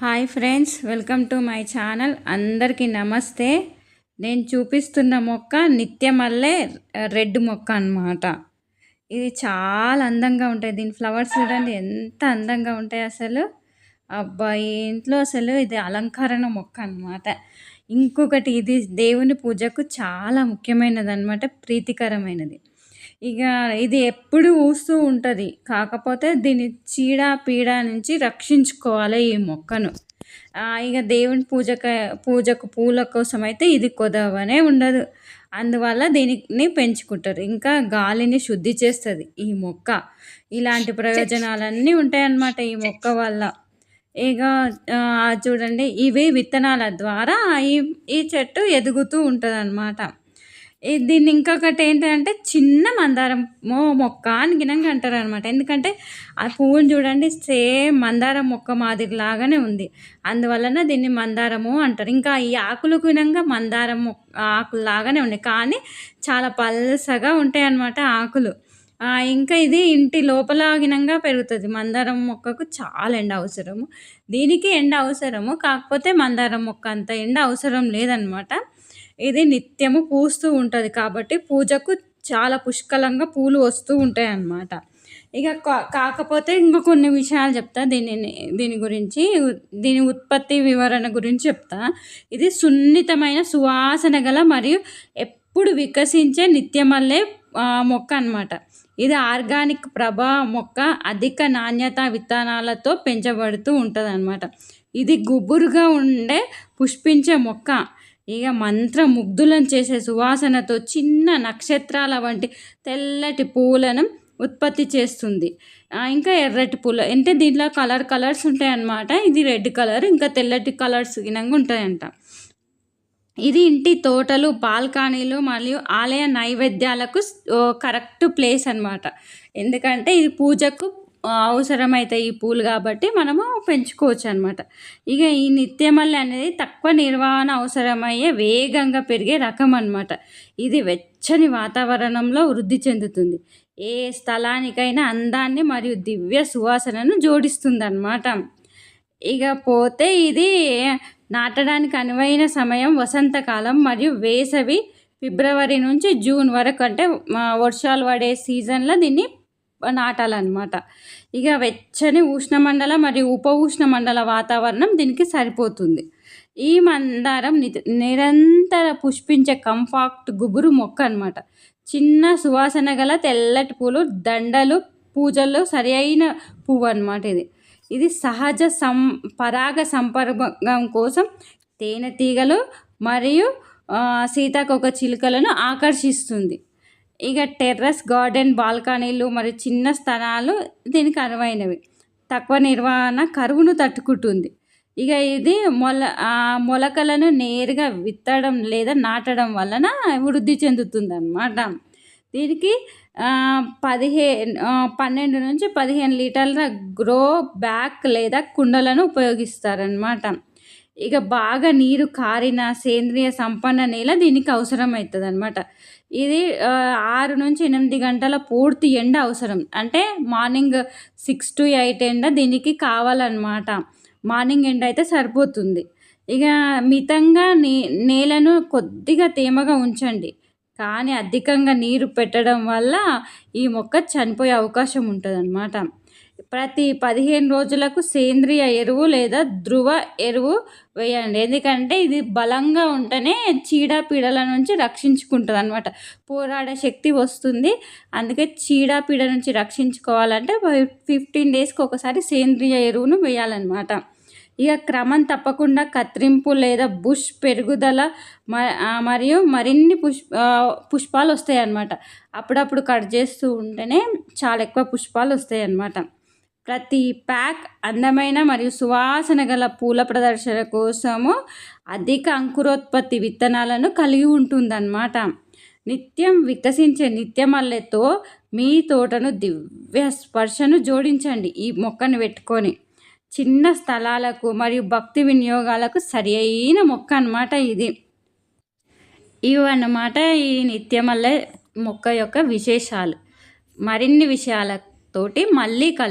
Hi friends welcome to my channel. అందరికీ నమస్తే. నేను చూపిస్తున్న మొక్క నిత్యమల్లె రెడ్ మొక్క అనమాట ఇది చాలా అందంగా ఉంటాయి. దీని ఫ్లవర్స్ చూడండి ఎంత అందంగా ఉంటాయి అసలు. అబ్బాయి ఇంట్లో అసలు ఇది అలంకరణ మొక్క అనమాట ఇంకొకటి ఇది దేవుని పూజకు చాలా ముఖ్యమైనది అనమాట ప్రీతికరమైనది. ఇక ఇది ఎప్పుడు ఊస్తూ ఉంటుంది. కాకపోతే దీన్ని చీడ పీడ నుంచి రక్షించుకోవాలి ఈ మొక్కను. ఇక దేవుని పూజక పూజకు పూల కోసం అయితే ఇది కొదవనే ఉండదు. అందువల్ల దీనిని పెంచుకుంటారు. ఇంకా గాలిని శుద్ధి చేస్తుంది ఈ మొక్క. ఇలాంటి ప్రయోజనాలన్నీ ఉంటాయన్నమాట ఈ మొక్క వల్ల. ఇక చూడండి ఇవి విత్తనాల ద్వారా ఈ ఈ చెట్టు ఎదుగుతూ ఉంటుంది అన్నమాట దీన్ని ఇంకొకటి ఏంటంటే చిన్న మందారం మొక్క అని గినంగా అంటారు అనమాట ఎందుకంటే ఆ పువ్వుని చూడండి సేమ్ మందారం మొక్క మాదిరి లాగానే ఉంది. అందువలన దీన్ని మందారము అంటారు. ఇంకా ఈ ఆకులు గినంగా మందారం ఆకులు లాగానే ఉన్నాయి. కానీ చాలా పల్సగా ఉంటాయి అన్నమాట ఆకులు ఇంకా ఇది ఇంటి లోపల గినంగా పెరుగుతుంది. మందారం మొక్కకు చాలా ఎండ అవసరము. దీనికి ఎండ అవసరము. కాకపోతే మందారం మొక్క అంత ఎండ అవసరం లేదనమాట ఇది నిత్యము పూస్తూ ఉంటుంది కాబట్టి పూజకు చాలా పుష్కలంగా పూలు వస్తూ ఉంటాయి అన్నమాట ఇక కాకపోతే ఇంకా కొన్ని విషయాలు చెప్తా. దీనిని దీని గురించి దీని ఉత్పత్తి వివరణ గురించి చెప్తా. ఇది సున్నితమైన సువాసన గల మరియు ఎప్పుడు వికసించే నిత్యమల్లే మొక్క అనమాట ఇది ఆర్గానిక్ ప్రభా మొక్క అధిక నాణ్యత విత్తనాలతో పెంచబడుతూ ఉంటుంది అనమాట ఇది గుబురుగా ఉండే పుష్పించే మొక్క. ఇక మంత్ర ముగ్ధులను చేసే సువాసనతో చిన్న నక్షత్రాల వంటి తెల్లటి పూలను ఉత్పత్తి చేస్తుంది. ఇంకా ఎర్రటి పూలు. అంటే దీంట్లో కలర్ కలర్స్ ఉంటాయన్నమాట. ఇది రెడ్ కలర్ ఇంకా తెల్లటి కలర్స్ గినంగా ఉంటాయంట. ఇది ఇంటి తోటలు బాల్కనీలు మరియు ఆలయ నైవేద్యాలకు కరెక్ట్ ప్లేస్ అనమాట ఎందుకంటే ఇది పూజకు అవసరమైతే ఈ పూలు కాబట్టి మనము పెంచుకోవచ్చు అనమాట ఇక ఈ నిత్యమల్లి అనేది తక్కువ నిర్వహణ అవసరమయ్యే వేగంగా పెరిగే రకం అనమాట ఇది వెచ్చని వాతావరణంలో వృద్ధి చెందుతుంది. ఏ స్థలానికైనా అందాన్ని మరియు దివ్య సువాసనను జోడిస్తుంది అనమాట ఇక పోతే ఇది నాటడానికి అనువైన సమయం వసంతకాలం మరియు వేసవి ఫిబ్రవరి నుంచి జూన్ వరకు అంటే వర్షాలు పడే సీజన్లో దీన్ని నాటాలన్నమాట. ఇక వెచ్చని ఉష్ణమండల మరియు ఉప ఉష్ణమండల వాతావరణం దీనికి సరిపోతుంది. ఈ మందారం నిరంతర పుష్పించే కంఫాక్ట్ గుబురు మొక్క అనమాట చిన్న సువాసన గల తెల్లటి పూలు దండలు పూజల్లో సరి అయిన పువ్వు అనమాట ఇది. ఇది సహజ సం పరాగ సంపర్కం కోసం తేనెటీగలు మరియు సీతాకొక చిలుకలను ఆకర్షిస్తుంది. ఇక టెర్రస్ గార్డెన్ బాల్కనీలు మరియు చిన్న స్థలాలు దీనికి అనువైనవి. తక్కువ నిర్వహణ కరువును తట్టుకుంటుంది. ఇక ఇది మొల మొలకలను నేరుగా విత్తడం లేదా నాటడం వలన వృద్ధి చెందుతుంది అన్నమాట దీనికి పదిహేను పన్నెండు నుంచి పదిహేను లీటర్ల గ్రో బ్యాక్ లేదా కుండలను ఉపయోగిస్తారనమాట ఇక బాగా నీరు కారిన సేంద్రియ సంపన్న నేల దీనికి అవసరం అవుతుంది అనమాట ఇది ఆరు నుంచి ఎనిమిది గంటల పూర్తి ఎండ అవసరం. అంటే మార్నింగ్ సిక్స్ టు ఎయిట్ ఎండ దీనికి కావాలన్నమాట. మార్నింగ్ ఎండ అయితే సరిపోతుంది. ఇక మితంగా నే నేలను కొద్దిగా తేమగా ఉంచండి. కానీ అధికంగా నీరు పెట్టడం వల్ల ఈ మొక్క చనిపోయే అవకాశం ఉంటుంది అన్నమాట ప్రతి పదిహేను రోజులకు సేంద్రియ ఎరువు లేదా ధృవ ఎరువు వేయండి ఎందుకంటే ఇది బలంగా ఉంటేనే చీడపీడల నుంచి రక్షించుకుంటుంది అనమాట పోరాడే శక్తి వస్తుంది. అందుకే చీడపీడ నుంచి రక్షించుకోవాలంటే ఫిఫ్టీన్ డేస్కి ఒకసారి సేంద్రియ ఎరువును వేయాలన్నమాట. ఇక క్రమం తప్పకుండా కత్తిరింపు లేదా బుష్ పెరుగుదల మరియు మరిన్ని పుష్ పుష్పాలు వస్తాయి అన్నమాట అప్పుడప్పుడు కట్ చేస్తూ ఉంటేనే చాలా ఎక్కువ పుష్పాలు వస్తాయి అన్నమాట ప్రతి ప్యాక్ అందమైన మరియు సువాసన గల పూల ప్రదర్శన కోసము అధిక అంకురోత్పత్తి విత్తనాలను కలిగి ఉంటుందన్నమాట. నిత్యం వికసించే నిత్యమల్లెతో మీ తోటను దివ్య స్పర్శను జోడించండి ఈ మొక్కను పెట్టుకొని. చిన్న స్థలాలకు మరియు భక్తి వినియోగాలకు సరి అయిన మొక్క అనమాట ఇది. ఇవన్నమాట ఈ నిత్యమల్లె మొక్క యొక్క విశేషాలు. మరిన్ని విషయాలతోటి మళ్ళీ కలు